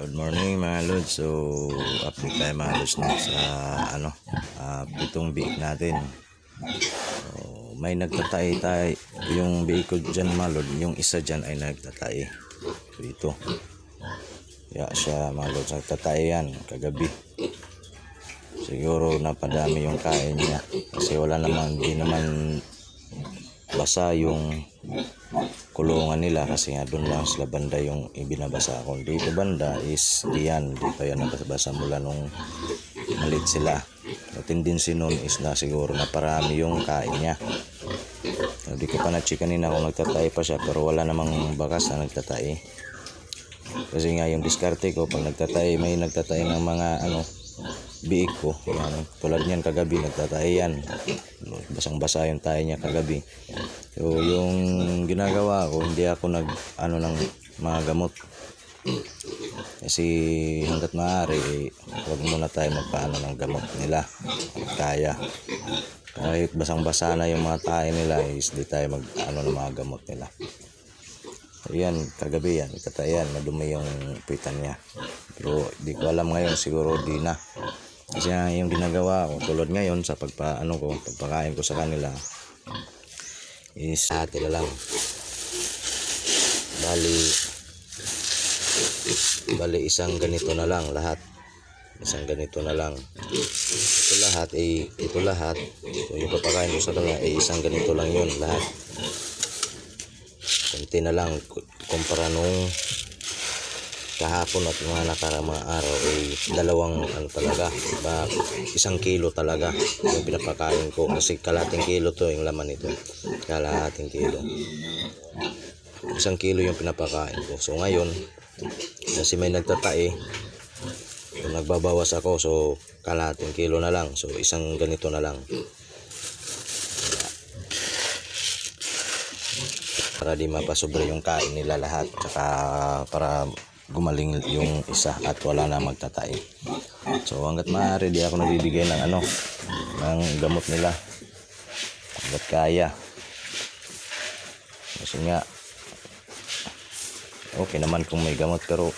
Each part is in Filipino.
Good morning mga lods. So, update tayo mga lods no, sa ano, ah, pitong biik natin. So, may nagtatay tayo. Yung biik ko dyan mga lod, yung isa dyan ay nagtatay. So, ito. Kaya siya mga lods, nagtatay yan kagabi. Siguro napadami yung kain niya. Kasi wala naman, di naman basa yung kulungan nila kasi nga doon lang sila banda yung ibinabasa ko. Dito banda is diyan, di pa yan nabasa mula nung malit sila. Ang tendency nun is na siguro na parami yung kain niya. Hindi ko pa na-check kanina kung nagtatay pa siya pero wala namang bakas na nagtatay. Kasi nga yung diskarte ko pag nagtatay, may nagtatay ng mga ano, biik ko. Yan, tulad niyan kagabi nagtatay yan. Basang-basa yung tayo niya kagabi. So yung ginagawa ko, hindi ako nag ano ng mga gamot. Kasi hanggat maaari, eh, huwag muna tayo magpaano ng gamot nila. Kaya. Kahit basang-basa na yung mga tayo nila, is di tayo mag ano ng mga gamot nila. So, yan, kagabi yan, ikatayan, madumi yung pitan niya. Pero di ko alam ngayon, siguro di na. Kasi yung ginagawa ko, tulad ngayon sa pagpa, ano ko, pagpakain ko sa kanila, is ate na lang. Bali, bali isang ganito na lang lahat. Isang ganito na lang. Ito lahat, eh, ito lahat. So, yung papakain ko sa kanila, eh, isang ganito lang yun lahat. Kunti na lang ku- kumpara nung kahapon at mga nakarang mga araw ay dalawang ano talaga ba isang kilo talaga yung pinapakain ko. Kasi kalating kilo to yung laman nito. Kalating kilo. Isang kilo yung pinapakain ko. So ngayon kasi may nagtatae so nagbabawas ako so kalating kilo na lang. So isang ganito na lang. Para di mapasobre yung kain nila lahat. Tsaka para gumaling yung isa at wala na magtatay so hanggat maaari di ako nabibigay ng ano ng gamot nila. Hanggat kaya. Kasi nga okay naman kung may gamot pero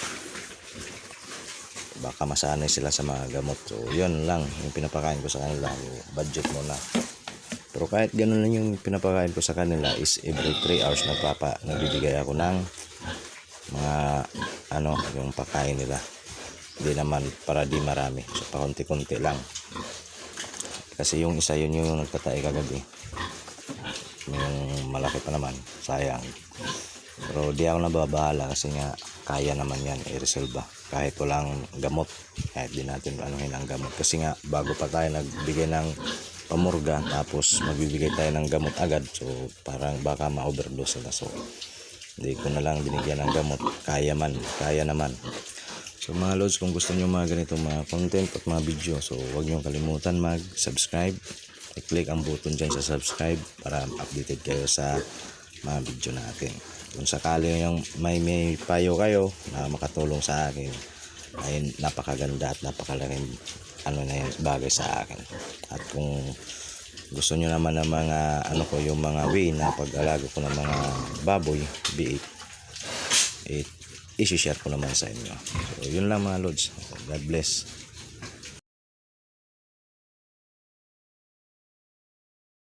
baka masanay sila sa mga gamot. So yun lang yung pinapakain ko sa kanila. Budget muna. Pero kahit ganun lang yung pinapakain ko sa kanila is every 3 hours nagpapa nagbibigay ako ng mga ano yung pakain nila. Hindi naman para di marami. So pakunti-kunti lang. Kasi yung isa yun yung nagtatay kagabi. Yung malaki pa naman. Sayang. Pero di ako nababahala kasi nga kaya naman yan i-resolve kahit walang gamot kahit di natin anuhin ang gamot kasi nga bago pa tayo nagbigay ng pamurga tapos magbibigay tayo ng gamot agad so parang baka ma-overdose sila so hindi ko na lang binigyan ng gamot. Kaya man kaya naman. So mga lods kung gusto nyo mga ganito mga content at mga video so huwag nyo kalimutan mag subscribe i-click ang button dyan sa subscribe para updated kayo sa mga video natin. Kung sakali yung may may payo kayo na makatulong sa akin ay napakaganda at napakalaking ano na yun, bagay sa akin. At kung gusto nyo naman ng mga ano ko yung mga way na pag-alaga ko ng mga baboy biik it isi-share ko naman sa inyo. So yun lang mga lods. God bless